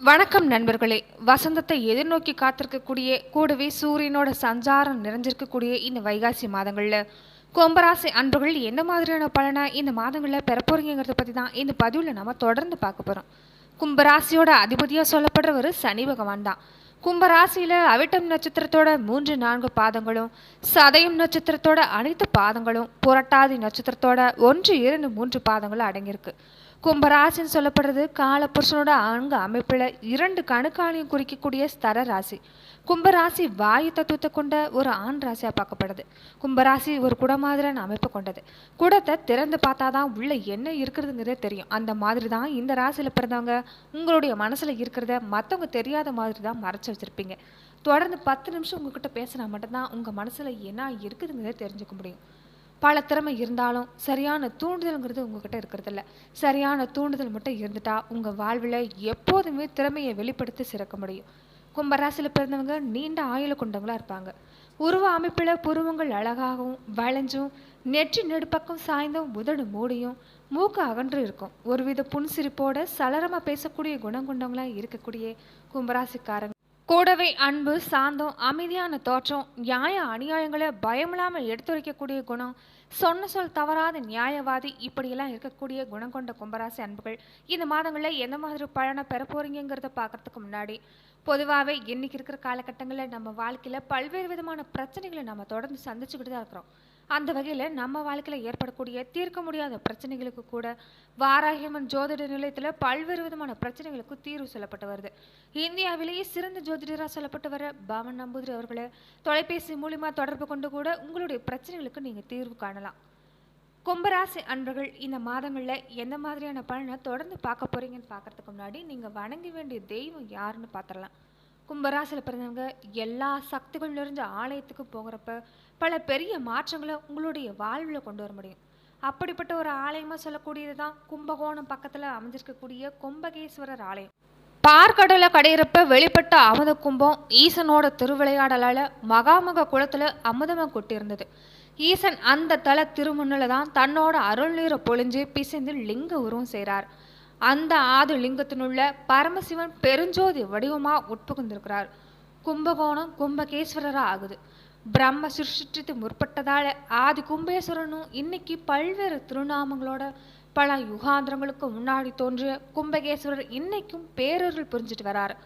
வணக்கம் நண்பர்களே. வசந்தத்தை எதிர்நோக்கி காத்திருக்கக்கூடிய கூடவே சூரியனோட சஞ்சாரம் நிறைஞ்சிருக்கக்கூடிய இந்த வைகாசி மாதங்களில் கும்பராசி அன்புகள் எந்த மாதிரியான பலனை இந்த மாதங்களில் பெறப்போறீங்கிறத பற்றி தான் இந்த பதிவில் நம்ம தொடர்ந்து பார்க்க போகிறோம் கும்பராசியோட அதிபதியாக சொல்லப்படுறவர் சனி பகவான் தான். கும்பராசியில் அவிட்டம் நட்சத்திரத்தோட மூன்று நான்கு பாதங்களும் சதயம் நட்சத்திரத்தோட அனைத்து பாதங்களும் புரட்டாதி நட்சத்திரத்தோட ஒன்று இரண்டு மூன்று பாதங்களும் அடங்கியிருக்கு. கும்பராசின்னு சொல்லப்படுறது காலபுருஷனோட அங்க அமைப்பில் இரண்டு கணுக்காலையும் குறிக்கக்கூடிய ஸ்தர ராசி. கும்பராசி வாயு தத்துவத்தை கொண்ட ஒரு ஆண் ராசியாக பார்க்கப்படுது. கும்பராசி ஒரு குடமாதிரியான அமைப்பு கொண்டது. குடத்தை திறந்து பார்த்தா தான் உள்ள என்ன இருக்கிறதுங்கிறதே தெரியும். அந்த மாதிரி தான் இந்த ராசியில் பிறந்தவங்க உங்களுடைய மனசில் இருக்கிறத மற்றவங்க தெரியாத மாதிரி தான் மறைச்சி வச்சுருப்பீங்க. தொடர்ந்து பத்து நிமிஷம் உங்ககிட்ட பேசினா மட்டும்தான் உங்கள் மனசில் என்ன இருக்குதுங்கிறத தெரிஞ்சுக்க முடியும். பல திறமை இருந்தாலும் சரியான தூண்டுதல்ங்கிறது உங்ககிட்ட இருக்கிறதில்ல. சரியான தூண்டுதல் மட்டும் இருந்துட்டா உங்கள் வாழ்வில் எப்போதுமே திறமையை வெளிப்படுத்தி சிறக்க முடியும். கும்பராசியில் பிறந்தவங்க நீண்ட ஆயுள கொண்டவங்களா இருப்பாங்க. உருவ அமைப்பில் புருவங்கள் அழகாகவும் வளைஞ்சும் நெற்றி நெடுப்பக்கம் சாய்ந்தும் உதடு மூடியும் மூக்கு அகன்று இருக்கும். ஒருவித புன்சிரிப்போட சலரமாக பேசக்கூடிய குணம் கொண்டவங்களா இருக்கக்கூடிய கும்பராசிக்காரங்க கூடவே அன்பு சாந்தம் அமைதியான தோற்றம் நியாய அநியாயங்களை பயமில்லாமல் எடுத்துரைக்கக்கூடிய குணம் சொன்ன சொல் தவறாத நியாயவாதி இப்படியெல்லாம் இருக்கக்கூடிய குணம் கொண்ட கும்பராசி அன்புகள் இந்த மாதங்களில் எந்த மாதிரி பலனை பெற போறீங்கிறத பார்க்கறதுக்கு முன்னாடி பொதுவாகவே இன்னைக்கு இருக்கிற காலகட்டங்களில் நம்ம வாழ்க்கையில் பல்வேறு விதமான பிரச்சனைகளை நம்ம தொடர்ந்து சந்திச்சுக்கிட்டு தான் இருக்கிறோம். அந்த வகையில் நம்ம வாழ்க்கையில் ஏற்படக்கூடிய தீர்க்க முடியாத பிரச்சனைகளுக்கு கூட வாராகியம்மன் ஜோதிட நிலையத்தில் பல்வேறு விதமான பிரச்சனைகளுக்கு தீர்வு சொல்லப்பட்டு வருது. இந்தியாவிலேயே சிறந்த ஜோதிடராக சொல்லப்பட்டு வர பவன் நம்பூதிரி அவர்களை தொலைபேசி மூலிமா தொடர்பு கொண்டு கூட உங்களுடைய பிரச்சனைகளுக்கு நீங்கள் தீர்வு காணலாம். கும்பராசி அன்பர்கள் இந்த மாதங்களில் எந்த மாதிரியான பலனை தொடர்ந்து பார்க்க போறீங்கன்னு பார்க்கறதுக்கு முன்னாடி நீங்கள் வணங்க வேண்டிய தெய்வம் யாருன்னு பார்த்துடலாம் கும்பராசியில் பிறந்தவங்க எல்லா சக்திகள் நிறைஞ்ச ஆலயத்துக்கு போகிறப்ப பல பெரிய மாற்றங்களை உங்களுடைய வாழ்வில் கொண்டு வர முடியும். அப்படிப்பட்ட ஒரு ஆலயமாக சொல்லக்கூடியது தான் கும்பகோணம் பக்கத்தில் அமைஞ்சிருக்கக்கூடிய கும்பகேஸ்வரர் ஆலயம். பார்க்கடலை கடையிறப்ப வெளிப்பட்ட அமுத கும்பம் ஈசனோட திருவிளையாடலால் மகாமக குளத்தில் அமுதமாக கொட்டியிருந்தது. ஈசன் அந்த தல திருமுன்னில் தான் தன்னோட அருள் நீரை பொழிஞ்சு பிசைந்து லிங்க உருவம் செய்கிறார் அந்த ஆதி லிங்கத்தினுள்ள பரமசிவன் பெருஞ்சோதி வடிவமாக உட்புகுந்திருக்கிறார். கும்பகோணம் கும்பகேஸ்வரராக ஆகுது. பிரம்ம சிருஷ்டித்து முற்பட்டதால் ஆதி கும்பேஸ்வரனும் இன்னைக்கு பல்வேறு திருநாமங்களோட பல யுகாந்திரங்களுக்கு முன்னாடி தோன்றிய கும்பகேஸ்வரர் இன்னைக்கும் பேரருள் புரிஞ்சிட்டு வராரு.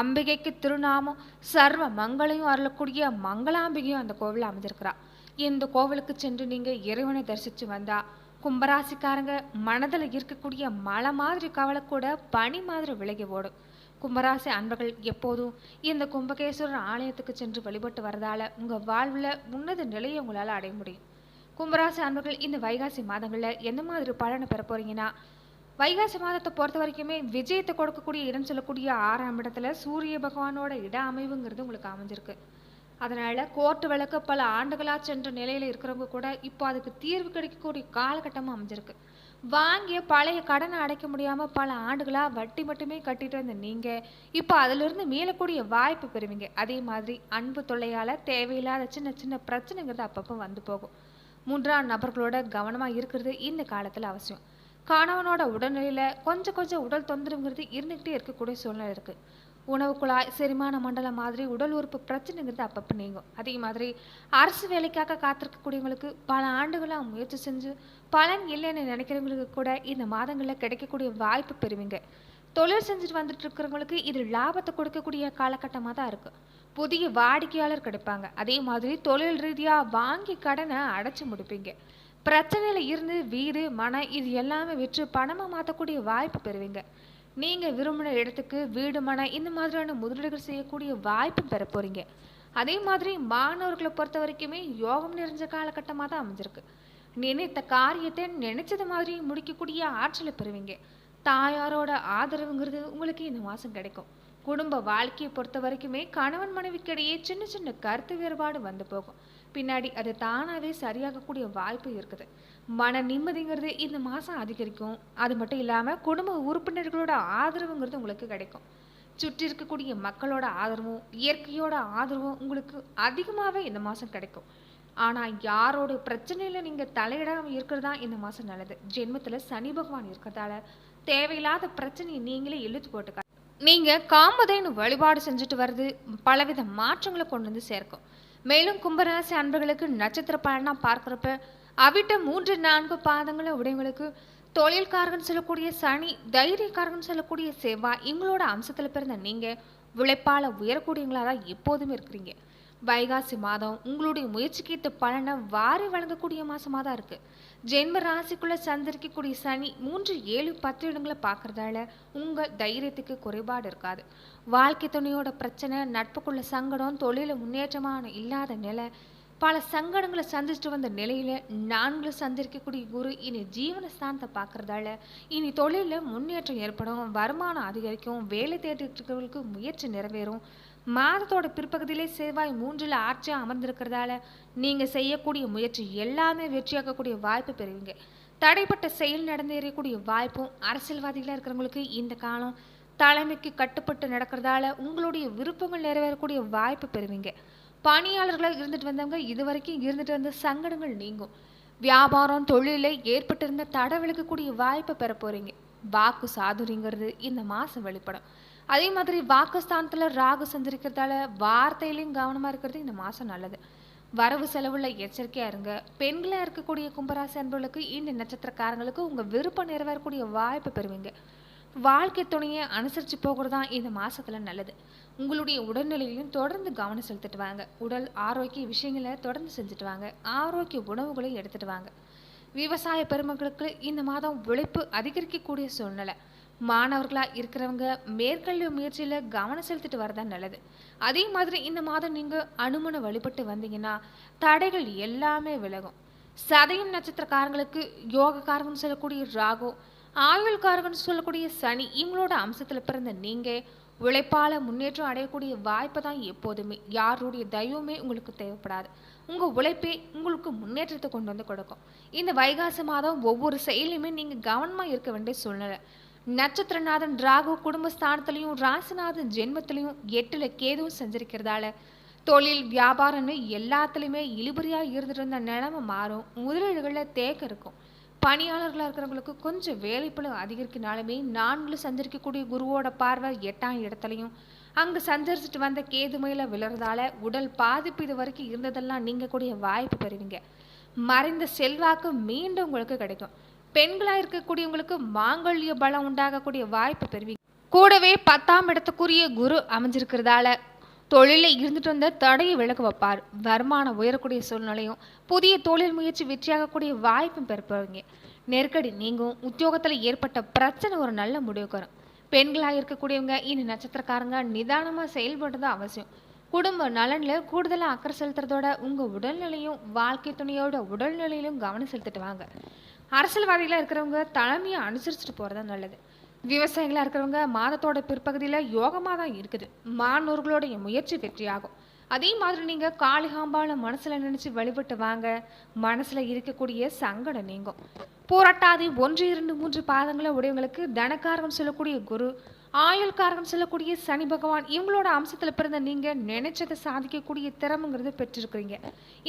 அம்பிகைக்கு திருநாமம் சர்வ மங்களையும் அருளக்கூடிய மங்களாம்பிகையும் அந்த கோவில் அமைஞ்சிருக்கிறா இந்த கோவிலுக்கு சென்று நீங்கள் இறைவனை தரிசித்து வந்தால் கும்பராசிக்காரங்க மனதில் இருக்கக்கூடிய மலை மாதிரி கவலை கூட பனி மாதிரி விலகி ஓடும். கும்பராசி அன்பர்கள் எப்போதும் இந்த கும்பகேஸ்வரர் ஆலயத்துக்கு சென்று வழிபட்டு வரதால உங்கள் வாழ்வில் உன்னத நிலையை உங்களால் அடைய முடியும். கும்பராசி அன்பர்கள் இந்த வைகாசி மாதங்களில் எந்த மாதிரி பலனை பெற போறீங்கன்னா வைகாசி மாதத்தை பொறுத்த வரைக்குமே விஜயத்தை கொடுக்கக்கூடிய இடம் சொல்லக்கூடிய ஆறாம் இடத்துல சூரிய பகவானோட இட அமைவுங்கிறது உங்களுக்கு அமைஞ்சிருக்கு. அதனால் கோர்ட்டு வழக்கு பல ஆண்டுகளாக சென்ற நிலையில் இருக்கிறவங்க கூட இப்போ அதுக்கு தீர்வு கிடைக்கக்கூடிய காலகட்டமும் அமைஞ்சிருக்கு. வாங்கிய பழைய கடனை அடைக்க முடியாமல் பல ஆண்டுகளாக வட்டி மட்டுமே கட்டிட்டு வந்த நீங்கள் இப்போ அதிலிருந்து மீளக்கூடிய வாய்ப்பு பெறுவீங்க. அதே மாதிரி அன்பு தொல்லையால் தேவையில்லாத சின்ன சின்ன பிரச்சனைங்கிறது அப்பப்போ வந்து போகும். மூன்றாம் நபர்களோட கவனமாக இருக்கிறது இந்த காலத்தில் அவசியம். கணவனோட உடல்நிலையில் கொஞ்சம் கொஞ்சம் உடல் தொந்தரவுங்கிறது இருந்துகிட்டே இருக்கக்கூடிய சூழ்நிலை இருக்குது உணவு குழாய் செரிமான மண்டலம் மாதிரி உடல் உறுப்பு பிரச்சனைங்கிறது அப்பப்போ நீங்கும். அதே மாதிரி அரசு வேலைக்காக காத்திருக்கக்கூடியவங்களுக்கு பல ஆண்டுகளாக முயற்சி செஞ்சு பலன் இல்லைன்னு நினைக்கிறவங்களுக்கு கூட இந்த மாதங்களில் கிடைக்கக்கூடிய வாய்ப்பு பெறுவீங்க. தொழில் செஞ்சுட்டு வந்துட்டு இருக்கிறவங்களுக்கு இது லாபத்தை கொடுக்கக்கூடிய காலகட்டமாக தான் இருக்கும் புதிய வாடிக்கையாளர் கிடைப்பாங்க. அதே மாதிரி தொழில் ரீதியாக வாங்கி கடனை அடைச்சி முடிப்பீங்க. பிரச்சனையில் இருந்து வீடு மன இது எல்லாமே விற்று பணமாக மாற்றக்கூடிய வாய்ப்பு பெறுவீங்க. நீங்கள் விரும்பின இடத்துக்கு வீடு மனை இந்த மாதிரியான முதலீடுகள் செய்யக்கூடிய வாய்ப்பு பெற போகிறீங்க அதே மாதிரி மாணவர்களை பொறுத்த வரைக்குமே யோகம் நிறைஞ்ச காலகட்டமாக தான் அமைஞ்சிருக்கு. நினைத்த காரியத்தை நினைச்சது மாதிரி முடிக்கக்கூடிய ஆற்றலை பெறுவீங்க. தாயாரோட ஆதரவுங்கிறது உங்களுக்கு இந்த மாதம் கிடைக்கும். குடும்ப வாழ்க்கையை பொறுத்த வரைக்குமே கணவன் மனைவிக்கிடையே சின்ன சின்ன கருத்து வேறுபாடு வந்து போகும். பின்னாடி அது தானாகவே சரியாகக்கூடிய வாய்ப்பு இருக்குது. மன நிம்மதிங்கிறது இந்த மாதம் அதிகரிக்கும். அது மட்டும் இல்லாமல் குடும்ப உறுப்பினர்களோட ஆதரவுங்கிறது உங்களுக்கு கிடைக்கும். சுற்றி இருக்கக்கூடிய மக்களோட ஆதரவும் இயற்கையோட ஆதரவும் உங்களுக்கு அதிகமாகவே இந்த மாதம் கிடைக்கும். ஆனால் யாரோட பிரச்சனையில் நீங்கள் தலையிடாமல் இருக்கிறது தான் இந்த மாதம் நல்லது. ஜென்மத்தில் சனி பகவான் இருக்கிறதால தேவையில்லாத பிரச்சனையை நீங்களே இழுத்து போட்டுக்க நீங்கள் காமதேனு வழிபாடு செஞ்சுட்டு வர்றது பலவித மாற்றங்களை கொண்டு வந்து சேர்க்கும். மேலும் கும்பராசி அன்பர்களுக்கு நட்சத்திர பயணம் பார்க்குறப்ப அவிட்ட மூன்று நான்கு பாதங்களை உடையவங்களுக்கு தொழில்காரகன் சொல்லக்கூடிய சனி தைரியக்காரகன் சொல்லக்கூடிய செவ்வாய் இவங்களோட அம்சத்தில் பிறந்த நீங்கள் உழைப்பால் உயரக்கூடியவங்களாக தான் எப்போதுமே இருக்கிறீங்க. வைகாசி மாதம் உங்களுடைய முயற்சிக்கேற்ற பலனை வாரி வழங்கக்கூடிய மாதமாக தான் இருக்குது ஜென்ம ராசிக்குள்ளே சந்திரிக்கக்கூடிய சனி மூன்று ஏழு பத்து இடங்களை பார்க்குறதால உங்கள் தைரியத்துக்கு குறைபாடு இருக்காது. வாழ்க்கை துணையோட பிரச்சனை நட்புக்குள்ள சங்கடம் தொழிலில் முன்னேற்றமான இல்லாத நிலை பல சங்கடங்களை சந்திச்சுட்டு வந்த நிலையில் நான்கு சந்திரிக்கக்கூடிய குரு இனி ஜீவனஸ்தானத்தை பார்க்குறதால இனி தொழிலில் முன்னேற்றம் ஏற்படும் வருமானம் அதிகரிக்கும் வேலை தேடிட்டு இருக்கிறவங்களுக்கு முயற்சி நிறைவேறும். மாதத்தோட பிற்பகுதியிலே செவ்வாய் மூன்றில் ஆட்சியாக அமர்ந்திருக்கிறதால நீங்கள் செய்யக்கூடிய முயற்சி எல்லாமே வெற்றியாக்கக்கூடிய வாய்ப்பு பெறுவீங்க. தடைப்பட்ட செயல் நடந்தேறக்கூடிய வாய்ப்பும் அரசியல்வாதிகளாக இருக்கிறவங்களுக்கு இந்த காலம் தலைமைக்கு கட்டுப்பட்டு நடக்கிறதால உங்களுடைய விருப்பங்கள் நிறைவேறக்கூடிய வாய்ப்பு பெறுவீங்க. பணியாளர்களாக இருந்துட்டு வந்தவங்க இதுவரைக்கும் இருந்துட்டு வந்த சங்கடங்கள் நீங்கும். வியாபாரம் தொழிலில் ஏற்பட்டிருந்த தடை வாய்ப்பை பெற போறீங்க. வாக்கு சாதுரிங்கிறது இந்த மாதம் வெளிப்படும். அதே மாதிரி வாக்குஸ்தானத்தில் ராகு சந்திரிக்கிறதால வார்த்தையிலையும் கவனமாக இருக்கிறது இந்த மாதம் நல்லது. வரவு செலவுல எச்சரிக்கையாக இருங்க. பெண்களாக இருக்கக்கூடிய கும்பராசி அன்பர்களுக்கு இந்த நட்சத்திரக்காரங்களுக்கு உங்கள் விருப்பம் நிறைவேறக்கூடிய வாய்ப்பு பெறுவீங்க. வாழ்க்கை துணையை அனுசரித்து போகிறது தான் இந்த மாதத்தில் நல்லது. உங்களுடைய உடல்நிலையிலும் தொடர்ந்து கவனம் செலுத்திட்டு வாங்க. உடல் ஆரோக்கிய விஷயங்களை தொடர்ந்து செஞ்சுட்டு வாங்க. ஆரோக்கிய உணவுகளை எடுத்துட்டு வாங்க. விவசாய பெருமக்களுக்கு இந்த மாதம் உழைப்பு அதிகரிக்கக்கூடிய சூழ்நிலை. மாணவர்களாக இருக்கிறவங்க மேற்கல்வி முயற்சியில் கவனம் செலுத்திட்டு வரதா நல்லது. அதே மாதிரி இந்த மாதம் நீங்கள் அனுமனை வழிபட்டு வந்தீங்கன்னா தடைகள் எல்லாமே விலகும். சதயம் நட்சத்திரக்காரங்களுக்கு யோகக்காரங்கன்னு சொல்லக்கூடிய ராகு ஆயுள்காரங்கன்னு சொல்லக்கூடிய சனி இவங்களோட அம்சத்தில் பிறந்த நீங்கள் உழைப்பால் முன்னேற்றம் அடையக்கூடிய வாய்ப்பை தான் எப்போதுமே. யாருடைய தயவுமே உங்களுக்கு தேவைப்படாது. உங்கள் உழைப்பே உங்களுக்கு முன்னேற்றத்தை கொண்டு வந்து கொடுக்கும். இந்த வைகாசி மாதம் ஒவ்வொரு செயலையுமே நீங்கள் கவனமாக இருக்க வேண்டிய சூழ்நிலை. நட்சத்திரநாதன் ராகு குடும்பஸ்தானத்திலையும் ராசிநாதன் ஜென்மத்திலையும் எட்டில் கேதுவும் செஞ்சிருக்கிறதால தொழில் வியாபாரம்னு எல்லாத்துலேயுமே இழுபறியாக இருந்துட்டு இருந்த நிலைமை மாறும். முதலீடுகளில் தேக்கம் இருக்கும். பணியாளர்களாக இருக்கிறவங்களுக்கு கொஞ்சம் வேலைப்பளு அதிகரிக்கனாலுமே நான்கு சஞ்சரிக்கக்கூடிய குருவோட பார்வை எட்டாம் இடத்துலையும். அங்கே சஞ்சரிச்சுட்டு வந்த கேதுமையில் விழுறதால உடல் பாதிப்பு இது வரைக்கும் இருந்ததெல்லாம் நீங்கக்கூடிய வாய்ப்பு பெறுவீங்க. மறைந்த செல்வாக்கு மீண்டும் உங்களுக்கு கிடைக்கும். பெண்களாக இருக்கக்கூடியவங்களுக்கு மாங்கல்ய பலம் உண்டாகக்கூடிய வாய்ப்பு பெறுவீங்க. கூடவே பத்தாம் இடத்துக்குரிய குரு அமைஞ்சிருக்கிறதால தொழிலில் இருந்துட்டு வந்த தடையை விலக்கு வைப்பார். வருமானம் உயரக்கூடிய சூழ்நிலையும் புதிய தொழில் முயற்சி வெற்றியாகக்கூடிய வாய்ப்பும் பெறப்படுவீங்க நெருக்கடி நீங்கும் உத்தியோகத்தில் ஏற்பட்ட பிரச்சனை ஒரு நல்ல முடிவுக்கு வரும். பெண்களாக இருக்கக்கூடியவங்க இனி நட்சத்திரக்காரங்க நிதானமாக செயல்படுறது அவசியம். குடும்ப நலனில் கூடுதலாக அக்கறை செலுத்துறதோட உங்கள் உடல்நிலையும் வாழ்க்கை துணையோட உடல்நிலையிலும் கவனம் செலுத்திட்டு வாங்க. அரசியல்வாதிகளாக இருக்கிறவங்க தலைமையை அனுசரிச்சுட்டு போகிறது நல்லது. விவசாயிகளாக இருக்கிறவங்க மாதத்தோட பிற்பகுதியில் யோகமாக தான் இருக்குது. மாணவர்களுடைய முயற்சி வெற்றியாகும். அதே மாதிரி நீங்கள் காளிகாம்பால மனசில் நினச்சி வழிபட்டு வாங்க. மனசில் இருக்கக்கூடிய சங்கடம் நீங்கும். போராட்டாதி ஒன்று இரண்டு மூன்று பாதங்களை உடையவங்களுக்கு தனக்காரகம் சொல்லக்கூடிய குரு ஆயுள்காரகன் சொல்லக்கூடிய சனி பகவான் இவங்களோட அம்சத்தில் பிறந்த நீங்கள் நினைச்சதை சாதிக்கக்கூடிய திறமைங்கிறத பெற்றிருக்கிறீங்க.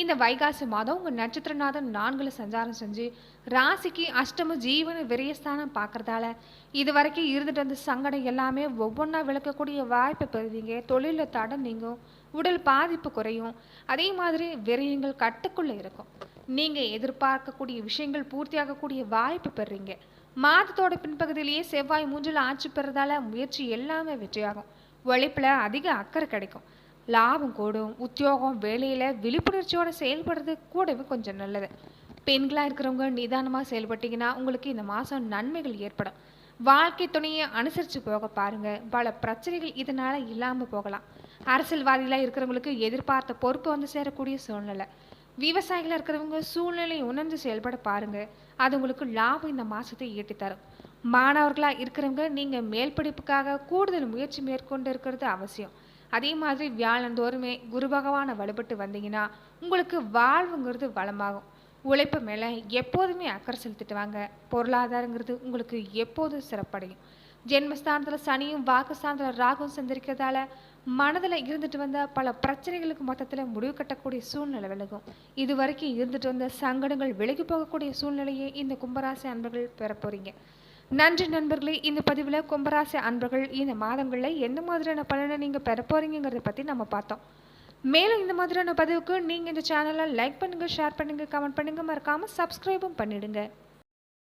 இந்த வைகாசி மாதம் உங்கள் நட்சத்திரநாதன் நான்குல சஞ்சாரம் செஞ்சு ராசிக்கு அஷ்டம ஜீவன விரயஸ்தானம் பார்க்கறதால இது வரைக்கும் இருந்துட்டு வந்த சங்கடம் எல்லாமே ஒவ்வொன்றா விளக்கக்கூடிய வாய்ப்பை பெறுவீங்க. தொழிலில் தடம் நீங்கும் உடல் பாதிப்பு குறையும். அதே மாதிரி விரயங்கள் கட்டுக்குள்ளே இருக்கும். நீங்கள் எதிர்பார்க்கக்கூடிய விஷயங்கள் பூர்த்தியாகக்கூடிய வாய்ப்பு பெறுறீங்க மாதத்தோட பின்பகுதியிலேயே செவ்வாய் மூஞ்சில் ஆட்சி பெறதால முயற்சி எல்லாமே வெற்றியாகும். உழைப்பில் அதிக அக்கறை கிடைக்கும். லாபம் கூடும் உத்தியோகம் வேலையில் விழிப்புணர்ச்சியோடு செயல்படுறது கூடவே கொஞ்சம் நல்லது. பெண்களாக இருக்கிறவங்க நிதானமாக செயல்பட்டீங்கன்னா உங்களுக்கு இந்த மாதம் நன்மைகள் ஏற்படும். வாழ்க்கை துணையை அனுசரித்து போக பாருங்கள் பல பிரச்சனைகள் இதனால் இல்லாமல் போகலாம். அரசியல்வாதிகளாக இருக்கிறவங்களுக்கு எதிர்பார்த்த பொறுப்பு வந்து சேரக்கூடிய சூழ்நிலை. விவசாயிகளாக இருக்கிறவங்க சூழ்நிலையை உணர்ந்து செயல்பட பாருங்கள் அது உங்களுக்கு லாபம் இந்த மாதத்தை ஈட்டி தரும். மாணவர்களாக இருக்கிறவங்க நீங்கள் மேல் படிப்புக்காக கூடுதல் முயற்சி மேற்கொண்டு இருக்கிறது அவசியம். அதே மாதிரி வியாழந்தோறுமே குரு பகவானை வழிபட்டு வந்தீங்கன்னா உங்களுக்கு வாழ்வுங்கிறது வளமாகும். உழைப்பு மேலே எப்போதுமே அக்கறை செலுத்திட்டு வாங்க. பொருளாதாரங்கிறது உங்களுக்கு எப்போதும் சிறப்படையும். ஜென்மஸ்தானத்தில் சனியும் வாக்குஸ்தானத்தில் ராகும் சந்திரிக்கிறதால மனதில் இருந்துட்டு வந்த பல பிரச்சனைகளுக்கு மொத்தத்தில் முடிவு கட்டக்கூடிய சூழ்நிலை விலகும். இது வரைக்கும் இருந்துட்டு வந்த சங்கடங்கள் விலகி போகக்கூடிய சூழ்நிலையை இந்த கும்பராசி அன்பர்கள் பெற போறீங்க நன்றி நண்பர்களே இந்த பதிவில் கும்பராசி அன்பர்கள் இந்த மாதங்களில் எந்த மாதிரியான பலனை நீங்கள் பெற போகிறீங்கிறத பற்றி நம்ம பார்த்தோம். மேலும் இந்த மாதிரியான பதிவுக்கு நீங்கள் இந்த சேனலை லைக் பண்ணுங்கள் ஷேர் பண்ணுங்கள் கமெண்ட் பண்ணுங்கள் மறக்காமல் சப்ஸ்கிரைபும் பண்ணிவிடுங்க